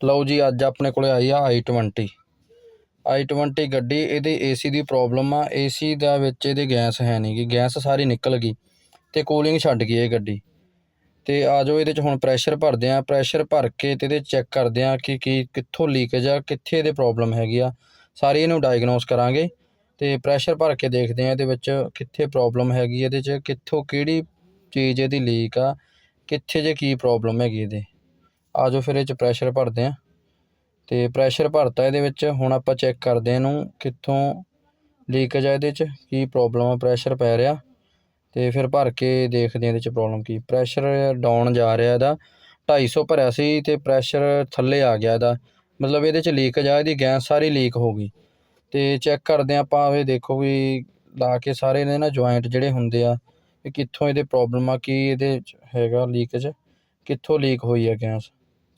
ਲਓ ਜੀ, ਅੱਜ ਆਪਣੇ ਕੋਲੇ ਆਈ ਆ i20 i20 ਗੱਡੀ, ਇਹਦੇ ਏਸੀ ਦੀ ਪ੍ਰੋਬਲਮ ਆ। ਏਸੀ ਦਾ ਵਿੱਚ ਇਹਦੇ ਗੈਸ ਹੈ ਨਹੀਂ ਗੀ। ਗੈਸ ਸਾਰੀ ਨਿਕਲ ਗਈ ਤੇ ਕੂਲਿੰਗ ਛੱਡ ਗਈ ਇਹ ਗੱਡੀ। ਤੇ ਆਜੋ ਇਹਦੇ ਚ ਹੁਣ ਪ੍ਰੈਸ਼ਰ ਭਰਦੇ ਆ। ਪ੍ਰੈਸ਼ਰ ਭਰ ਕੇ ਤੇ ਇਹਦੇ ਚੈੱਕ ਕਰਦੇ ਆ ਕਿ ਕੀ, ਕਿੱਥੋਂ ਲੀਕੇਜ ਆ, ਕਿੱਥੇ ਇਹਦੇ ਪ੍ਰੋਬਲਮ ਹੈਗੀ ਆ। ਸਾਰੀ ਇਹਨੂੰ ਡਾਇਗਨੋਸ ਕਰਾਂਗੇ ਤੇ ਪ੍ਰੈਸ਼ਰ ਭਰ ਕੇ ਦੇਖਦੇ ਆ ਇਹਦੇ ਵਿੱਚ ਕਿੱਥੇ ਪ੍ਰੋਬਲਮ ਹੈਗੀ ਇਹਦੇ ਚ, ਕਿੱਥੋਂ ਕਿਹੜੀ ਚੀਜ਼ ਇਹਦੀ ਲੀਕ ਆ, ਕਿੱਥੇ ਜੇ ਕੀ ਪ੍ਰੋਬਲਮ ਹੈਗੀ ਇਹਦੇ। ਆਜੋ ਫਿਰ ਇਹ ਚ ਪ੍ਰੈਸ਼ਰ ਭਰਦੇ ਆ ਤੇ ਪ੍ਰੈਸ਼ਰ ਭਰਤਾ ਇਹਦੇ ਵਿੱਚ, ਹੁਣ ਆਪਾਂ ਚੈੱਕ ਕਰਦੇ ਆ ਇਹਨੂੰ ਕਿੱਥੋਂ ਲੀਕੇਜ ਆ ਇਹਦੇ ਚ, ਕੀ ਪ੍ਰੋਬਲਮ ਆ ਪ੍ਰੈਸ਼ਰ ਪੈ ਰਿਹਾ। ਤੇ ਫਿਰ ਭਰ ਕੇ ਦੇਖਦੇ ਆ ਇਹਦੇ ਚ ਪ੍ਰੋਬਲਮ ਕੀ। ਪ੍ਰੈਸ਼ਰ ਡਾਊਨ ਜਾ ਰਿਹਾ ਇਹਦਾ 250 ਭਰਿਆ ਸੀ ਤੇ ਪ੍ਰੈਸ਼ਰ ਥੱਲੇ ਆ ਗਿਆ ਇਹਦਾ। ਮਤਲਬ ਇਹਦੇ ਚ ਲੀਕੇਜ ਆ, ਇਹਦੀ ਗੈਸ ਸਾਰੀ ਲੀਕ ਹੋ ਗਈ। ਤੇ ਚੈੱਕ ਕਰਦੇ ਆ ਆਪਾਂ, ਇਹ ਦੇਖੋ ਵੀ ਲਾ ਕੇ ਸਾਰੇ ਇਹਦੇ ਨਾ ਜੁਆਇੰਟ ਜਿਹੜੇ ਹੁੰਦੇ ਆ, ਇਹ ਕਿੱਥੋਂ ਇਹਦੇ ਪ੍ਰੋਬਲਮ ਆ, ਕੀ ਇਹਦੇ ਚ ਹੈਗਾ ਲੀਕੇਜ ਕਿੱਥੋਂ ਲੀਕ ਹੋਈ ਆ ਗੈਸ।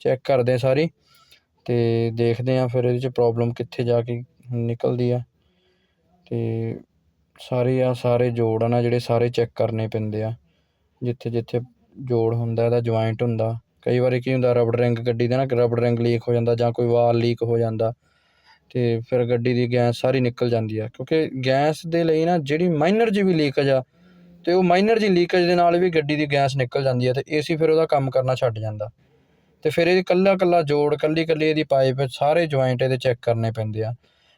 ਚੈੱਕ ਕਰਦੇ ਹਾਂ ਸਾਰੀ ਅਤੇ ਦੇਖਦੇ ਹਾਂ ਫਿਰ ਇਹਦੇ ਚ ਪ੍ਰੋਬਲਮ ਕਿੱਥੇ ਜਾ ਕੇ ਨਿਕਲਦੀ ਆ। ਅਤੇ ਸਾਰੇ ਆ ਸਾਰੇ ਜੋੜ ਆ ਨਾ ਜਿਹੜੇ ਸਾਰੇ ਚੈੱਕ ਕਰਨੇ ਪੈਂਦੇ ਆ। ਜਿੱਥੇ ਜਿੱਥੇ ਜੋੜ ਹੁੰਦਾ ਇਹਦਾ ਜੁਆਇੰਟ ਹੁੰਦਾ। ਕਈ ਵਾਰੀ ਕੀ ਹੁੰਦਾ ਰਬੜ ਰਿੰਗ ਗੱਡੀ ਦਾ ਨਾ ਰਬੜ ਰਿੰਗ ਲੀਕ ਹੋ ਜਾਂਦਾ ਜਾਂ ਕੋਈ ਵਾਲ ਲੀਕ ਹੋ ਜਾਂਦਾ। ਤੇ ਫਿਰ ਗੱਡੀ ਦੀ ਗੈਸ ਸਾਰੀ ਨਿਕਲ ਜਾਂਦੀ ਆ। ਕਿਉਂਕਿ ਗੈਸ ਦੇ ਲਈ ਨਾ ਜਿਹੜੀ ਮਾਈਨਰ ਜਿਹੀ ਵੀ ਲੀਕੇਜ ਆ, ਤੇ ਉਹ ਮਾਈਨਰ ਜਿਹੀ ਲੀਕੇਜ ਦੇ ਨਾਲ ਵੀ ਗੱਡੀ ਦੀ ਗੈਸ ਨਿਕਲ ਜਾਂਦੀ ਆ ਤੇ ਏਸੀ ਫਿਰ ਉਹਦਾ ਕੰਮ ਕਰਨਾ ਛੱਡ ਜਾਂਦਾ। ਤੇ ਫਿਰ ਇਹ ਕੱਲਾ ਕੱਲਾ ਜੋੜ, ਕੱਲੀ ਕੱਲੀ ਇਹਦੀ ਪਾਈਪ ਸਾਰੇ ਜੁਆਇੰਟ ਇਹਦੇ ਚੈੱਕ ਕਰਨੇ ਪੈਂਦੇ ਆ।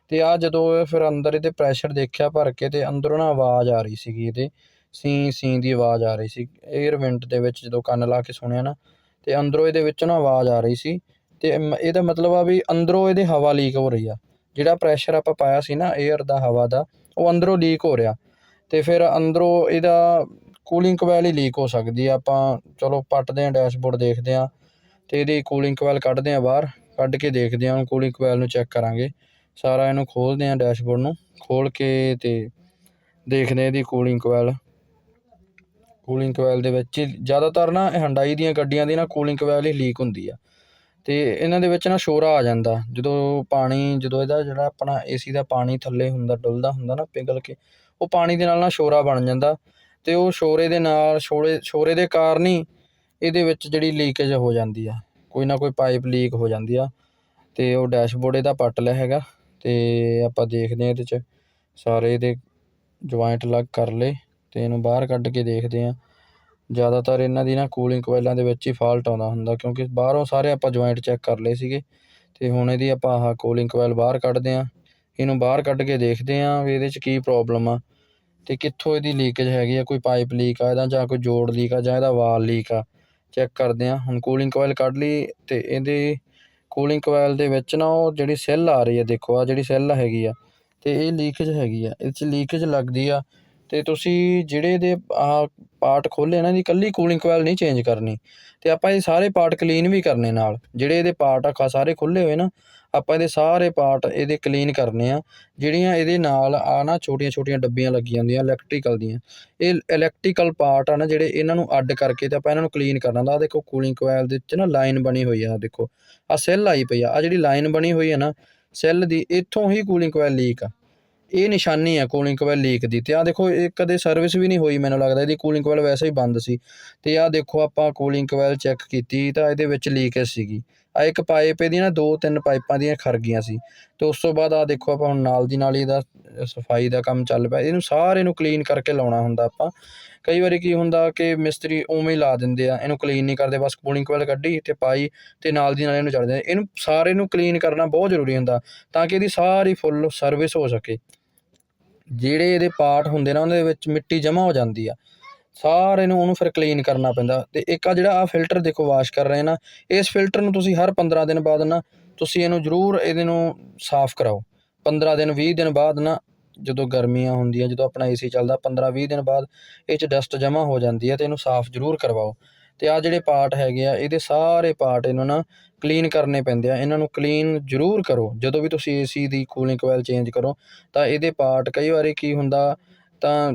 ਤੇ ਆ ਜਦੋਂ ਫਿਰ ਅੰਦਰ ਇਹਦੇ ਪ੍ਰੈਸ਼ਰ ਦੇਖਿਆ ਭਰ ਕੇ ਤੇ ਅੰਦਰੋਂ ਨਾ ਆਵਾਜ਼ ਆ ਰਹੀ ਸੀਗੀ ਇਹਦੇ। ਸੀ ਸੀ ਦੀ ਆਵਾਜ਼ ਆ ਰਹੀ ਸੀ। 에ਅਰ ਵਿੰਟ ਦੇ ਵਿੱਚ ਜਦੋਂ ਕੰਨ ਲਾ ਕੇ ਸੁਣਿਆ ਨਾ, ਤੇ ਅੰਦਰੋਂ ਇਹਦੇ ਵਿੱਚ ਨਾ ਆਵਾਜ਼ ਆ ਰਹੀ ਸੀ। ਤੇ ਮ- ਇਹਦਾ ਮਤਲਬ ਆ ਵੀ ਅੰਦਰੋਂ ਇਹਦੇ ਹਵਾ ਲੀਕ ਹੋ ਰਹੀ ਆ। ਜਿਹੜਾ ਪ੍ਰੈਸ਼ਰ ਆਪਾਂ ਪਾਇਆ ਸੀ ਨਾ 에ਅਰ ਦਾ, ਹਵਾ ਦਾ, ਉਹ ਅੰਦਰੋਂ ਲੀਕ ਹੋ ਰਿਹਾ। ਤੇ ਫਿਰ ਅੰਦਰੋਂ ਇਹਦਾ ਕੂਲਿੰਗ ਕੋਇਲ ਹੀ ਲੀਕ ਹੋ ਸਕਦੀ ਆ। ਆਪਾਂ ਚਲੋ ਪੱਟਦੇ ਆ ਡੈਸ਼ਬੋਰਡ ਦੇਖਦੇ ਆ। ਅਤੇ ਇਹਦੀ ਕੂਲਿੰਗ ਕੋਇਲ ਕੱਢਦੇ ਹਾਂ ਬਾਹਰ, ਕੱਢ ਕੇ ਦੇਖਦੇ ਹਾਂ ਆ ਕੂਲਿੰਗ ਕੋਇਲ ਨੂੰ ਚੈੱਕ ਕਰਾਂਗੇ। ਸਾਰਾ ਇਹਨੂੰ ਖੋਲ੍ਹਦੇ ਹਾਂ ਡੈਸ਼ਬੋਰਡ ਨੂੰ ਖੋਲ੍ਹ ਕੇ ਅਤੇ ਦੇਖਦੇ ਹਾਂ ਇਹਦੀ ਕੂਲਿੰਗ ਕੋਇਲ ਕੂਲਿੰਗ ਕੋਇਲ ਦੇ ਵਿੱਚ ਜ਼ਿਆਦਾਤਰ ਨਾ ਹੰਡਾਈ ਦੀਆਂ ਗੱਡੀਆਂ ਦੀ ਨਾ ਕੂਲਿੰਗ ਕੋਇਲ ਹੀ ਲੀਕ ਹੁੰਦੀ ਆ। ਤੇ ਇਹਨਾਂ ਦੇ ਵਿੱਚ ਨਾ ਸ਼ੋਰਾ ਆ ਜਾਂਦਾ, ਜਦੋਂ ਪਾਣੀ, ਜਦੋਂ ਇਹਦਾ ਜਿਹੜਾ ਆਪਣਾ ਏਸੀ ਦਾ ਪਾਣੀ ਥੱਲੇ ਹੁੰਦਾ, ਡੁੱਲਦਾ ਹੁੰਦਾ ਨਾ ਪਿਘਲ ਕੇ, ਉਹ ਪਾਣੀ ਦੇ ਨਾਲ ਨਾ ਸ਼ੋਰਾ ਬਣ ਜਾਂਦਾ ਤੇ ਉਹ ਸ਼ੋਰੇ ਦੇ ਨਾਲ, ਸ਼ੋਰੇ ਸ਼ੋਰੇ ਦੇ ਕਾਰਨ ਹੀ ਇਹਦੇ ਵਿੱਚ ਜਿਹੜੀ ਲੀਕੇਜ ਹੋ ਜਾਂਦੀ ਆ। ਕੋਈ ਨਾ ਕੋਈ ਪਾਈਪ ਲੀਕ ਹੋ ਜਾਂਦੀ ਆ ਅਤੇ ਉਹ ਡੈਸ਼ਬੋਰਡ ਇਹਦਾ ਪੱਟ ਲਿਆ ਹੈਗਾ ਅਤੇ ਆਪਾਂ ਦੇਖਦੇ ਹਾਂ ਇਹਦੇ 'ਚ ਸਾਰੇ ਇਹਦੇ ਜੁਆਇੰਟ ਅਲੱਗ ਕਰ ਲਏ ਅਤੇ ਇਹਨੂੰ ਬਾਹਰ ਕੱਢ ਕੇ ਦੇਖਦੇ ਹਾਂ। ਜ਼ਿਆਦਾਤਰ ਇਹਨਾਂ ਦੀ ਨਾ ਕੂਲਿੰਗ ਕੋਇਲਾਂ ਦੇ ਵਿੱਚ ਹੀ ਫਾਲਟ ਆਉਂਦਾ ਹੁੰਦਾ ਕਿਉਂਕਿ ਬਾਹਰੋਂ ਸਾਰੇ ਆਪਾਂ ਜੁਆਇੰਟ ਚੈੱਕ ਕਰ ਲਏ ਸੀਗੇ ਅਤੇ ਹੁਣ ਇਹਦੀ ਆਪਾਂ ਆਹ ਕੂਲਿੰਗ ਕੋਇਲ ਬਾਹਰ ਕੱਢਦੇ ਹਾਂ। ਇਹਨੂੰ ਬਾਹਰ ਕੱਢ ਕੇ ਦੇਖਦੇ ਹਾਂ ਵੀ ਇਹਦੇ 'ਚ ਕੀ ਪ੍ਰੋਬਲਮ ਆ ਅਤੇ ਕਿੱਥੋਂ ਇਹਦੀ ਲੀਕੇਜ ਹੈਗੀ ਆ, ਕੋਈ ਪਾਈਪ ਲੀਕ ਆ ਇਹਦਾ ਜਾਂ ਕੋਈ ਜੋੜ ਲੀਕ ਆ ਜਾਂ ਇਹਦਾ ਵਾਲ ਲੀਕ ਆ। ਚੈੱਕ ਕਰਦੇ ਹਾਂ। ਹੁਣ ਕੂਲਿੰਗ ਕੋਇਲ ਕੱਢ ਲਈ ਅਤੇ ਇਹਦੇ ਕੂਲਿੰਗ ਕੋਇਲ ਦੇ ਵਿੱਚ ਨਾ ਉਹ ਜਿਹੜੀ ਸੈੱਲ ਆ ਰਹੀ ਹੈ, ਦੇਖੋ ਆ ਜਿਹੜੀ ਸੈੱਲ ਹੈਗੀ ਆ ਅਤੇ ਇਹ ਲੀਕੇਜ ਹੈਗੀ ਆ। ਇਹ 'ਚ ਲੀਕੇਜ ਲੱਗਦੀ ਆ ਅਤੇ ਤੁਸੀਂ ਜਿਹੜੇ ਇਹਦੇ ਆਹ ਪਾਰਟ ਖੋਲੇ ਨਾ, ਇਹਦੀ ਇਕੱਲੀ ਕੂਲਿੰਗ ਕੋਇਲ ਨਹੀਂ ਚੇਂਜ ਕਰਨੀ ਅਤੇ ਆਪਾਂ ਇਹ ਸਾਰੇ ਪਾਰਟ ਕਲੀਨ ਵੀ ਕਰਨੇ ਨਾਲ। ਜਿਹੜੇ ਇਹਦੇ ਪਾਰਟ ਆ ਸਾਰੇ ਖੁੱਲ੍ਹੇ ਹੋਏ ਨਾ ਆਪਾਂ ਇਹਦੇ ਸਾਰੇ ਪਾਰਟ ਇਹਦੇ ਕਲੀਨ ਕਰਨੇ ਆ, ਜਿਹੜੀਆਂ ਇਹਦੇ ਨਾਲ ਆ ਨਾ ਛੋਟੀਆਂ ਛੋਟੀਆਂ ਡੱਬੀਆਂ ਲੱਗੀਆਂ ਹੁੰਦੀਆਂ ਇਲੈਕਟ੍ਰੀਕਲ ਦੀਆਂ। ਇਹ ਇਲੈਕਟ੍ਰੀਕਲ ਪਾਰਟ ਆ ਨਾ ਜਿਹੜੇ ਇਹਨਾਂ ਨੂੰ ਅੱਡ ਕਰਕੇ ਤੇ ਆਪਾਂ ਇਹਨਾਂ ਨੂੰ ਕਲੀਨ ਕਰਨਾ ਦਾ ਦੇਖੋ ਕੂਲਿੰਗ ਕੋਇਲ ਦੇ ਵਿੱਚ ਨਾ ਲਾਈਨ ਬਣੀ ਹੋਈ ਆ, ਆਹ ਦੇਖੋ। ਆ ਸੈੱਲ ਆਈ ਪਈ ਆ। ਆ ਜਿਹੜੀ ਲਾਈਨ ਬਣੀ ਹੋਈ ਆ ਨਾ ਸੈੱਲ ਦੀ ਇੱਥੋਂ ਹੀ ਕੂਲਿੰਗ ਕੋਇਲ ਲੀਕ ਆ। ਇਹ ਨਿਸ਼ਾਨੀ ਆ ਕੂਲਿੰਗ ਕੋਇਲ ਲੀਕ ਦੀ ਤੇ ਆ ਦੇਖੋ, ਇਹ ਕਦੇ ਸਰਵਿਸ ਵੀ ਨਹੀਂ ਹੋਈ ਮੈਨੂੰ ਲੱਗਦਾ, ਇਹਦੀ ਕੂਲਿੰਗ ਕੋਇਲ ਵੈਸੇ ਹੀ ਬੰਦ ਸੀ। ਤੇ ਆ ਦੇਖੋ ਆਪਾਂ ਕੂਲਿੰਗ ਕੋਇਲ ਚੈੱਕ ਕੀਤੀ ਤਾਂ ਇਹਦੇ ਵਿੱਚ ਲੀਕੇਜ ਸੀਗੀ। ਆ ਇੱਕ ਪਾਈਪ ਇਹਦੀ ਨਾ ਦੋ ਤਿੰਨ ਪਾਈਪਾਂ ਦੀਆਂ ਖਰ ਗਈਆਂ ਸੀ। ਤੇ ਉਸ ਤੋਂ ਬਾਅਦ ਆ ਦੇਖੋ ਆਪਾਂ ਹੁਣ ਨਾਲ ਦੀ ਨਾਲ ਹੀ ਇਹਦਾ ਸਫ਼ਾਈ ਦਾ ਕੰਮ ਚੱਲ ਪਿਆ। ਇਹਨੂੰ ਸਾਰੇ ਨੂੰ ਕਲੀਨ ਕਰਕੇ ਲਾਉਣਾ ਹੁੰਦਾ ਆਪਾਂ। ਕਈ ਵਾਰੀ ਕੀ ਹੁੰਦਾ ਕਿ ਮਿਸਤਰੀ ਉਵੇਂ ਹੀ ਲਾ ਦਿੰਦੇ ਆ, ਇਹਨੂੰ ਕਲੀਨ ਨਹੀਂ ਕਰਦੇ, ਬਸ ਕੂਲਿੰਗ ਕੋਇਲ ਕੱਢੀ ਤੇ ਪਾਈ ਤੇ ਨਾਲ ਦੀ ਨਾਲ ਇਹਨੂੰ ਚੜ੍ਹ ਦਿੰਦੇ ਇਹਨੂੰ ਸਾਰੇ ਨੂੰ ਕਲੀਨ ਕਰਨਾ ਬਹੁਤ ਜ਼ਰੂਰੀ ਹੁੰਦਾ ਤਾਂ ਕਿ ਇਹਦੀ ਸਾਰੀ ਫੁੱਲ ਸਰਵਿਸ ਹੋ ਸਕੇ। ਜਿਹੜੇ ਇਹਦੇ ਪਾਰਟ ਹੁੰਦੇ ਨਾ, ਉਹਦੇ ਵਿੱਚ ਮਿੱਟੀ ਜਮ੍ਹਾਂ ਹੋ ਜਾਂਦੀ ਆ। ਸਾਰੇ ਨੂੰ ਉਹਨੂੰ ਫਿਰ ਕਲੀਨ ਕਰਨਾ ਪੈਂਦਾ। ਤੇ ਇੱਕ ਆ ਜਿਹੜਾ ਆ ਫਿਲਟਰ ਦੇਖੋ ਵਾਸ਼ ਕਰ ਰਹੇ ਨਾ, ਇਸ ਫਿਲਟਰ ਨੂੰ ਤੁਸੀਂ ਹਰ 15 ਦਿਨ ਬਾਅਦ ਨਾ, ਤੁਸੀਂ ਇਹਨੂੰ ਜ਼ਰੂਰ ਇਹਦੇ ਨੂੰ ਸਾਫ਼ ਕਰਾਓ। 15 ਦਿਨ 20 ਦਿਨ ਬਾਅਦ ਨਾ, ਜਦੋਂ ਗਰਮੀਆਂ ਹੁੰਦੀਆਂ, ਜਦੋਂ ਆਪਣਾ ਏਸੀ ਚੱਲਦਾ 15 20 ਦਿਨ ਬਾਅਦ ਇਹ 'ਚ ਡਸਟ ਜਮ੍ਹਾਂ ਹੋ ਜਾਂਦੀ ਹੈ ਤੇ ਇਹਨੂੰ ਸਾਫ਼ ਜ਼ਰੂਰ ਕਰਵਾਓ। ਅਤੇ ਆਹ ਜਿਹੜੇ ਪਾਰਟ ਹੈਗੇ ਆ, ਇਹਦੇ ਸਾਰੇ ਪਾਰਟ ਇਹਨਾਂ ਨਾ ਕਲੀਨ ਕਰਨੇ ਪੈਂਦੇ ਆ। ਇਹਨਾਂ ਨੂੰ ਕਲੀਨ ਜ਼ਰੂਰ ਕਰੋ। ਜਦੋਂ ਵੀ ਤੁਸੀਂ ਏਸੀ ਦੀ ਕੂਲਿੰਗ ਕੋਇਲ ਚੇਂਜ ਕਰੋ, ਤਾਂ ਇਹਦੇ ਪਾਰਟ ਕਈ ਵਾਰੀ ਕੀ ਹੁੰਦਾ, ਤਾਂ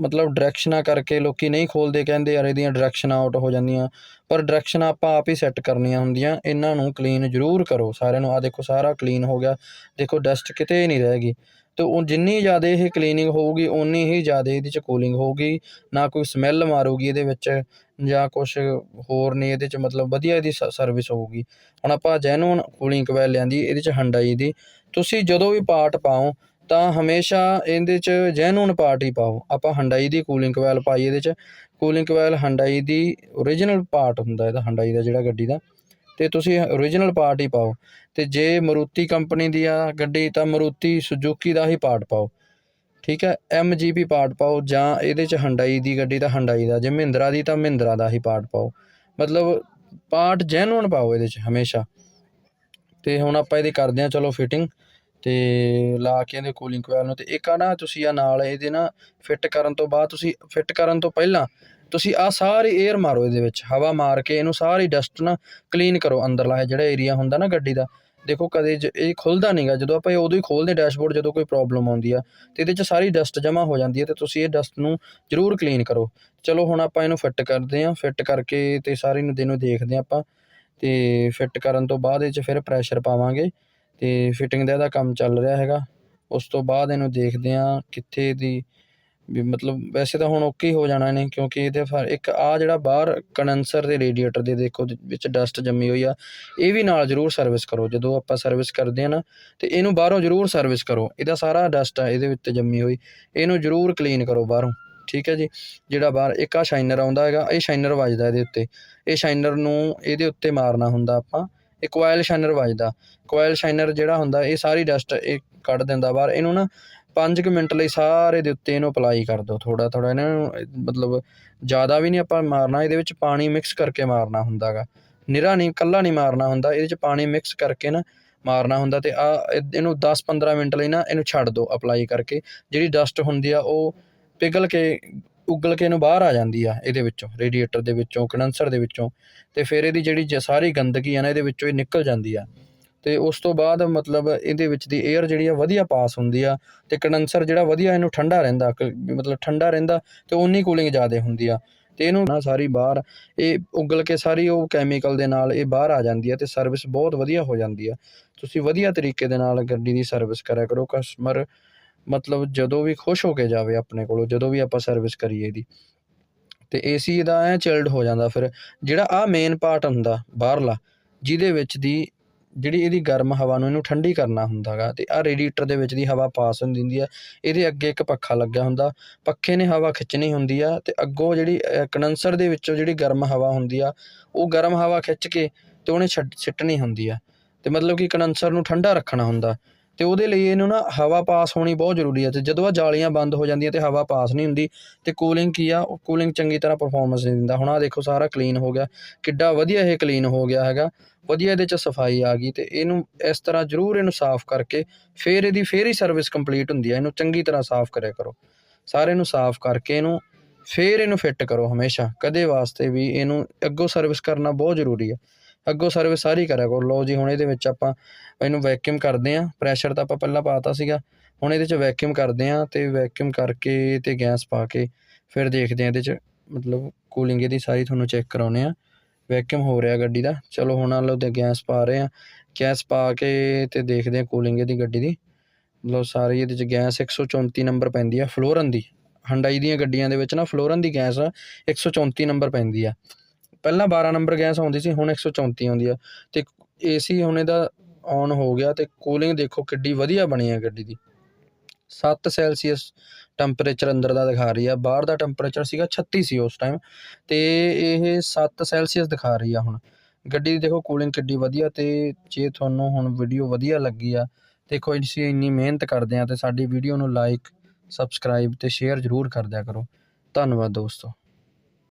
ਮਤਲਬ ਡਾਇਰੈਕਸ਼ਨਾਂ ਕਰਕੇ ਲੋਕੀ ਨਹੀਂ ਖੋਲਦੇ, ਕਹਿੰਦੇ ਯਾਰ ਇਹਦੀਆਂ ਡਾਇਰੈਕਸ਼ਨਾਂ ਆਊਟ ਹੋ ਜਾਂਦੀਆਂ। ਪਰ ਡਾਇਰੈਕਸ਼ਨਾਂ ਆਪਾਂ ਆਪ ਹੀ ਸੈੱਟ ਕਰਨੀਆਂ ਹੁੰਦੀਆਂ। ਇਹਨਾਂ ਨੂੰ ਕਲੀਨ ਜ਼ਰੂਰ ਕਰੋ। ਸਾਰਿਆਂ ਨੂੰ ਆ ਦੇਖੋ, ਸਾਰਾ ਕਲੀਨ ਹੋ ਗਿਆ। ਦੇਖੋ ਡਸਟ ਕਿਤੇ ਨਹੀਂ ਰਹਿ ਗਈ। ਤੇ ਉਹ ਜਿੰਨੀ ਜ਼ਿਆਦਾ ਇਹ ਕਲੀਨਿੰਗ ਹੋਊਗੀ, ਓਨੀ ਹੀ ਜ਼ਿਆਦਾ ਇਹਦੇ 'ਚ ਕੂਲਿੰਗ ਹੋਊਗੀ। ਨਾ ਕੋਈ ਸਮੈਲ ਮਾਰੂਗੀ ਇਹਦੇ ਵਿੱਚ, ਜਾਂ ਕੁਝ ਹੋਰ ਨਹੀਂ, ਇਹਦੇ 'ਚ ਮਤਲਬ ਵਧੀਆ ਇਹਦੀ ਸਰਵਿਸ ਹੋਊਗੀ। ਹੁਣ ਆਪਾਂ ਜੈਨੂਨ ਕੂਲਿੰਗ ਕੋਇਲ ਲਿਆਂਦੀ, ਇਹਦੇ 'ਚ ਹੰਡਾਈ ਦੀ। ਤੁਸੀਂ ਜਦੋਂ ਵੀ ਪਾਰਟ ਪਾਓ, ਤਾਂ ਹਮੇਸ਼ਾ ਇਹਦੇ 'ਚ ਜੈਨੂਨ ਪਾਰਟ ਹੀ ਪਾਓ। ਆਪਾਂ ਹੰਡਾਈ ਦੀ ਕੂਲਿੰਗ ਕੋਇਲ ਪਾਈ ਇਹਦੇ 'ਚ। ਕੂਲਿੰਗ ਕੋਇਲ ਹੰਡਾਈ ਦੀ ਓਰੀਜਨਲ ਪਾਰਟ ਹੁੰਦਾ ਇਹਦਾ, ਹੰਡਾਈ ਦਾ ਜਿਹੜਾ ਗੱਡੀ ਦਾ। ਤੇ ਤੁਸੀਂ ਓਰੀਜਨਲ ਪਾਰਟ ਹੀ ਪਾਓ ਤੇ ਜੇ ਮਰੂਤੀ ਕੰਪਨੀ ਦੀ ਆ ਗੱਡੀ ਤਾਂ ਮਰੂਤੀ ਸੁਜ਼ੂਕੀ ਦਾ ਹੀ ਪਾਰਟ ਪਾਓ। ਠੀਕ ਹੈ? ਐਮਜੀਪੀ ਪਾਰਟ ਪਾਓ ਜਾਂ ਇਹਦੇ 'ਚ ਹੰਡਾਈ ਦੀ ਗੱਡੀ ਤਾਂ ਹੰਡਾਈ ਦਾ, ਜੇ ਮਹਿੰਦਰਾ ਦੀ ਤਾਂ ਮਹਿੰਦਰਾ ਦਾ ਹੀ ਪਾਰਟ ਪਾਓ। ਮਤਲਬ ਪਾਰਟ ਜੈਨੂਨ ਪਾਓ ਇਹਦੇ 'ਚ ਹਮੇਸ਼ਾ। ਤੇ ਹੁਣ ਆਪਾਂ ਇਹਦੀ ਕਰਦੇ ਹਾਂ, ਚਲੋ ਫਿਟਿੰਗ ਤੇ ਲਾ ਕੇ ਇਹਦੇ ਕੂਲਿੰਗ ਕੋਇਲ ਨੂੰ ਤੇ ਇੱਕ ਆ ਨਾ ਤੁਸੀਂ ਆ ਨਾਲ ਇਹਦੇ ਨਾ ਫਿੱਟ ਕਰਨ ਤੋਂ ਬਾਅਦ ਤੁਸੀਂ ਫਿੱਟ ਕਰਨ ਤੋਂ ਪਹਿਲਾਂ ਤੁਸੀਂ ਆ ਸਾਰੀ 에ਅਰ ਮਾਰੋ ਇਹਦੇ ਵਿੱਚ, ਹਵਾ ਮਾਰ ਕੇ ਇਹਨੂੰ ਸਾਰੀ ਡਸਟ ਨਾ ਕਲੀਨ ਕਰੋ ਅੰਦਰਲਾ ਇਹ ਜਿਹੜਾ ਏਰੀਆ ਹੁੰਦਾ ਨਾ ਗੱਡੀ ਦਾ। ਦੇਖੋ ਕਦੇ ਜ- ਇਹ ਖੁੱਲਦਾ ਨਹੀਂਗਾ ਜਦੋਂ ਆਪਾਂ ਇਹ ਉਦੋਂ ਹੀ ਖੋਲਦੇ ਡੈਸ਼ਬੋਰਡ ਜਦੋਂ ਕੋਈ ਪ੍ਰੋਬਲਮ ਆਉਂਦੀ ਆ, ਤੇ ਇਹਦੇ 'ਚ ਸਾਰੀ ਡਸਟ ਜਮ੍ਹਾਂ ਹੋ ਜਾਂਦੀ ਹੈ ਤੇ ਤੁਸੀਂ ਇਹ ਡਸਟ ਨੂੰ ਜ਼ਰੂਰ ਕਲੀਨ ਕਰੋ। ਚਲੋ ਹੁਣ ਆਪਾਂ ਇਹਨੂੰ ਫਿੱਟ ਕਰਦੇ ਹਾਂ ਫਿੱਟ ਕਰਕੇ ਤੇ ਸਾਰੀ ਨੂੰ ਦਿਨੋਂ ਦੇਖਦੇ ਹਾਂ ਆਪਾਂ, ਤੇ ਫਿੱਟ ਕਰਨ ਤੋਂ ਬਾਅਦ ਇਹ 'ਚ ਫਿਰ ਪ੍ਰੈਸ਼ਰ ਪਾਵਾਂਗੇ, ਤੇ ਫਿਟਿੰਗ ਦਾ ਇਹਦਾ ਕੰਮ ਚੱਲ ਰਿਹਾ ਹੈਗਾ। ਉਸ ਤੋਂ ਬਾਅਦ ਇਹਨੂੰ ਦੇਖਦੇ ਹਾਂ ਕਿੱਥੇ ਦੀ ਵੀ ਮਤਲਬ ਵੈਸੇ ਤਾਂ ਹੁਣ ਓਕੇ ਹੀ ਹੋ ਜਾਣਾ ਇਹਨੇ, ਕਿਉਂਕਿ ਇਹਦੇ ਫਿਰ ਇੱਕ ਆ ਜਿਹੜਾ ਬਾਹਰ ਕੰਡੈਂਸਰ ਦੇ ਰੇਡੀਏਟਰ ਦੇ ਦੇਖੋ ਵਿੱਚ ਡਸਟ ਜੰਮੀ ਹੋਈ ਆ, ਇਹ ਵੀ ਨਾਲ ਜ਼ਰੂਰ ਸਰਵਿਸ ਕਰੋ, ਜਦੋਂ ਆਪਾਂ ਸਰਵਿਸ ਕਰਦੇ ਆ ਨਾ, ਤੇ ਇਹਨੂੰ ਬਾਹਰੋਂ ਜ਼ਰੂਰ ਸਰਵਿਸ ਕਰੋ, ਇਹਦਾ ਸਾਰਾ ਡਸਟ ਆ, ਇਹਦੇ ਉੱਤੇ ਜੰਮੀ ਹੋਈ, ਇਹਨੂੰ ਜ਼ਰੂਰ ਕਲੀਨ ਕਰੋ ਬਾਹਰੋਂ, ਠੀਕ ਹੈ ਜੀ, ਜਿਹੜਾ ਬਾਹਰ, ਇੱਕ ਆ ਸ਼ਾਈਨਰ ਆਉਂਦਾ ਹੈਗਾ, ਇਹ ਸ਼ਾਈਨਰ ਵੱਜਦਾ ਇਹਦੇ ਉੱਤੇ, ਇਹ ਸ਼ਾਈਨਰ ਨੂੰ ਇਹਦੇ ਉੱਤੇ ਮਾਰਨਾ ਹੁੰਦਾ ਆਪਾਂ, ਇਹ ਕੋਇਲ ਸ਼ਾਈਨਰ ਵੱਜਦਾ ਕੋਇਲ ਸ਼ਾਈਨਰ ਜਿਹੜਾ ਹੁੰਦਾ, ਇਹ ਸਾਰੀ ਡਸਟ ਇਹ ਕੱਢ ਦਿੰਦਾ ਬਾਹਰ, ਇਹਨੂੰ ਨਾ 5 ਕੁ ਮਿੰਟ ਲਈ ਸਾਰੇ ਦੇ ਉੱਤੇ ਇਹਨੂੰ ਅਪਲਾਈ ਕਰ ਦਿਓ ਥੋੜਾ ਥੋੜਾ ਇਹਨਾਂ ਨੂੰ ਮਤਲਬ ਜ਼ਿਆਦਾ ਵੀ ਨਹੀਂ ਆਪਾਂ ਮਾਰਨਾ, ਇਹਦੇ ਵਿੱਚ ਪਾਣੀ ਮਿਕਸ ਕਰਕੇ ਮਾਰਨਾ ਹੁੰਦਾਗਾ ਨਿਰਾ ਨਹੀਂ ਕੱਲਾ ਨਹੀਂ ਮਾਰਨਾ ਹੁੰਦਾ, ਇਹਦੇ 'ਚ ਪਾਣੀ ਮਿਕਸ ਕਰਕੇ ਨਾ ਮਾਰਨਾ ਹੁੰਦਾ ਤੇ ਆ ਇਹਨੂੰ 10-15 ਮਿੰਟ ਲਈ ਨਾ ਇਹਨੂੰ ਛੱਡ ਦਿਓ ਅਪਲਾਈ ਕਰਕੇ। ਜਿਹੜੀ ਡਸਟ ਹੁੰਦੀ ਆ, ਉਹ ਪਿਘਲ ਕੇ, ਉਗਲ ਕੇ ਇਹਨੂੰ ਬਾਹਰ ਆ ਜਾਂਦੀ ਆ ਇਹਦੇ ਵਿੱਚੋਂ ਰੇਡੀਏਟਰ ਦੇ ਵਿੱਚੋਂ ਕੰਡੈਂਸਰ ਦੇ ਵਿੱਚੋਂ ਤੇ ਫਿਰ ਇਹਦੀ ਜਿਹੜੀ ਜ- ਸਾਰੀ ਗੰਦਗੀ ਆ ਨਾ, ਇਹਦੇ ਵਿੱਚੋਂ ਇਹ ਨਿਕਲ ਜਾਂਦੀ ਆ। ਤੇ ਉਸ ਤੋਂ ਬਾਅਦ ਮਤਲਬ ਇਹਦੇ ਵਿੱਚ ਦੀ 에ਅਰ ਜਿਹੜੀ ਆ ਵਧੀਆ ਪਾਸ ਹੁੰਦੀ ਆ ਤੇ ਕੰਡੈਂਸਰ ਜਿਹੜਾ ਵਧੀਆ ਇਹਨੂੰ ਠੰਡਾ ਰਹਿੰਦਾ, ਕ- ਮਤਲਬ ਠੰਡਾ ਰਹਿੰਦਾ ਤੇ ਉਨੀ ਕੂਲਿੰਗ ਜ਼ਿਆਦਾ ਹੁੰਦੀ ਆ। ਤੇ ਇਹਨੂੰ ਨਾ ਸਾਰੀ ਬਾਹਰ ਇਹ ਉਗਲ ਕੇ ਸਾਰੀ ਉਹ ਕੈਮੀਕਲ ਦੇ ਨਾਲ ਇਹ ਬਾਹਰ ਆ ਜਾਂਦੀ ਆ ਤੇ ਸਰਵਿਸ ਬਹੁਤ ਵਧੀਆ ਹੋ ਜਾਂਦੀ ਆ। ਤੁਸੀਂ ਵਧੀਆ ਤਰੀਕੇ ਦੇ ਨਾਲ ਗੱਡੀ ਦੀ ਸਰਵਿਸ ਕਰਿਆ ਕਰੋ ਕਸਟਮਰ ਮਤਲਬ ਜਦੋਂ ਵੀ ਖੁਸ਼ ਹੋ ਕੇ ਜਾਵੇ ਆਪਣੇ ਕੋਲੋਂ, ਜਦੋਂ ਵੀ ਆਪਾਂ ਸਰਵਿਸ ਕਰੀਏ ਇਹਦੀ। ਤੇ ਏਸੀ ਦਾ ਐ ਚਿਲਡ ਹੋ ਜਾਂਦਾ ਫਿਰ, ਜਿਹੜਾ ਆ ਮੇਨ ਪਾਰਟ ਹੁੰਦਾ ਬਾਹਰਲਾ, ਜਿਹਦੇ ਵਿੱਚ ਦੀ ਜਿਹੜੀ ਇਹਦੀ ਗਰਮ ਹਵਾ ਨੂੰ ਇਹਨੂੰ ਠੰਡੀ ਕਰਨਾ ਹੁੰਦਾ ਗਾ ਅਤੇ ਆਹ ਰੇਡੀਏਟਰ ਦੇ ਵਿੱਚ ਦੀ ਹਵਾ ਪਾਸ ਹੁੰਦੀ ਹੁੰਦੀ ਆ, ਇਹਦੇ ਅੱਗੇ ਇੱਕ ਪੱਖਾ ਲੱਗਿਆ ਹੁੰਦਾ, ਪੱਖੇ ਨੇ ਹਵਾ ਖਿੱਚਣੀ ਹੁੰਦੀ ਆ ਅਤੇ ਅੱਗੋਂ ਜਿਹੜੀ ਕੰਡੈਂਸਰ ਦੇ ਵਿੱਚੋਂ ਜਿਹੜੀ ਗਰਮ ਹਵਾ ਹੁੰਦੀ ਆ, ਉਹ ਗਰਮ ਹਵਾ ਖਿੱਚ ਕੇ ਅਤੇ ਉਹਨੇ ਛੱਡ, ਸਿੱਟਣੀ ਹੁੰਦੀ ਆ। ਅਤੇ ਮਤਲਬ ਕਿ ਕੰਡੈਂਸਰ ਨੂੰ ਠੰਡਾ ਰੱਖਣਾ ਹੁੰਦਾ। ਤੇ ਉਹਦੇ ਲਈ ਇਹਨੂੰ ਨਾ ਹਵਾ ਪਾਸ ਹੋਣੀ ਬਹੁਤ ਜ਼ਰੂਰੀ ਹੈ ਤੇ ਜਦੋਂ ਆ ਜਾਲੀਆਂ ਬੰਦ ਹੋ ਜਾਂਦੀਆਂ ਤੇ ਹਵਾ ਪਾਸ ਨਹੀਂ ਹੁੰਦੀ ਤੇ ਕੂਲਿੰਗ ਕੀ ਆ? ਉਹ ਕੂਲਿੰਗ ਚੰਗੀ ਤਰ੍ਹਾਂ ਪਰਫਾਰਮੈਂਸ ਨਹੀਂ ਦਿੰਦਾ। ਹੁਣ ਆ ਦੇਖੋ ਸਾਰਾ ਕਲੀਨ ਹੋ ਗਿਆ। ਕਿੱਡਾ ਵਧੀਆ ਇਹ ਕਲੀਨ ਹੋ ਗਿਆ ਹੈਗਾ। ਵਧੀਆ ਇਹਦੇ ਚ ਸਫ਼ਾਈ ਆ ਗਈ ਤੇ ਇਹਨੂੰ ਇਸ ਤਰ੍ਹਾਂ ਜ਼ਰੂਰ ਇਹਨੂੰ ਸਾਫ਼ ਕਰਕੇ ਫਿਰ ਇਹਦੀ ਫਿਰ ਹੀ ਸਰਵਿਸ ਕੰਪਲੀਟ ਹੁੰਦੀ ਹੈ ਇਹਨੂੰ ਚੰਗੀ ਤਰ੍ਹਾਂ ਸਾਫ਼ ਕਰਿਆ ਕਰੋ। ਸਾਰੇ ਨੂੰ ਸਾਫ਼ ਕਰਕੇ ਇਹਨੂੰ ਫਿਰ ਇਹਨੂੰ ਫਿੱਟ ਕਰੋ ਹਮੇਸ਼ਾ। ਕਦੇ ਵਾਸਤੇ ਵੀ ਇਹਨੂੰ ਅੱਗੋਂ ਸਰਵਿਸ ਕਰਨਾ ਬਹੁਤ ਜ਼ਰੂਰੀ ਹੈ ਅੱਗੋਂ ਸਰਵਿਸ ਸਾਰੀ ਕਰਿਆ ਕਰੋ। ਲਓ ਜੀ, ਹੁਣ ਇਹਦੇ ਵਿੱਚ ਆਪਾਂ ਇਹਨੂੰ ਵੈਕਿਊਮ ਕਰਦੇ ਆਂ ਪ੍ਰੈਸ਼ਰ ਤਾਂ ਆਪਾਂ ਪਹਿਲਾਂ ਪਾਤਾ ਸੀਗਾ। ਹੁਣ ਇਹਦੇ ਚ ਵੈਕਿਊਮ ਕਰਦੇ ਆਂ ਤੇ ਵੈਕਿਊਮ ਕਰਕੇ ਤੇ ਗੈਸ ਪਾ ਕੇ ਫਿਰ ਦੇਖਦੇ ਆਂ ਇਹਦੇ ਚ ਮਤਲਬ ਕੂਲਿੰਗ ਇਹਦੀ ਸਾਰੀ ਤੁਹਾਨੂੰ ਚੈੱਕ ਕਰਾਉਨੇ ਆ ਵੈਕਿਊਮ ਹੋ ਰਿਹਾ ਗੱਡੀ ਦਾ। ਚਲੋ ਹੁਣ ਆ ਤੇ ਗੈਸ ਪਾ ਰਹੇ ਆ ਗੈਸ ਪਾ ਕੇ ਤੇ ਦੇਖਦੇ ਆ ਕੂਲਿੰਗ ਇਹਦੀ ਗੱਡੀ ਦੀ। ਮਤਲਬ ਸਾਰੀ ਇਹਦੇ ਚ ਗੈਸ 134 ਨੰਬਰ ਪੈਂਦੀ ਆ। ਫਲੋਰਨ ਦੀ ਹੰਡਾਈ ਦੀਆਂ ਗੱਡੀਆਂ ਦੇ ਵਿੱਚ ਨਾ ਫਲੋਰਨ ਦੀ ਗੈਸ 134 ਨੰਬਰ ਪੈਂਦੀ ਆ। ਪਹਿਲਾਂ 12 ਨੰਬਰ ਗੈਸ ਆਉਂਦੀ ਸੀ, ਹੁਣ 134 ਆਉਂਦੀ ਆ। ਤੇ ਏਸੀ ਹੁਣ ਇਹਦਾ ਔਨ ਹੋ ਗਿਆ ਤੇ ਕੂਲਿੰਗ ਦੇਖੋ ਕਿੱਡੀ ਵਧੀਆ ਬਣੀ ਆ ਗੱਡੀ ਦੀ। 7 ਸੈਲਸੀਅਸ ਟੈਂਪਰੇਚਰ ਅੰਦਰ ਦਾ ਦਿਖਾ ਰਹੀ ਆ, ਬਾਹਰ ਦਾ ਟੈਂਪਰੇਚਰ ਸੀਗਾ 36 ਸੀ ਉਸ ਟਾਈਮ ਤੇ ਇਹ 7 ਸੈਲਸੀਅਸ ਦਿਖਾ ਰਹੀ ਆ ਹੁਣ। ਗੱਡੀ ਦੀ ਦੇਖੋ ਕੂਲਿੰਗ ਕਿੱਡੀ ਵਧੀਆ ਤੇ ਜੇ ਤੁਹਾਨੂੰ ਹੁਣ ਵੀਡੀਓ ਵਧੀਆ ਲੱਗੀ ਆ, ਦੇਖੋ ਅਸੀਂ ਇੰਨੀ ਮਿਹਨਤ ਕਰਦੇ ਆ ਤੇ ਸਾਡੀ ਵੀਡੀਓ ਨੂੰ ਲਾਈਕ ਸਬਸਕ੍ਰਾਈਬ ਤੇ ਸ਼ੇਅਰ ਜ਼ਰੂਰ ਕਰ ਦਿਆ ਕਰੋ। ਧੰਨਵਾਦ ਦੋਸਤੋ।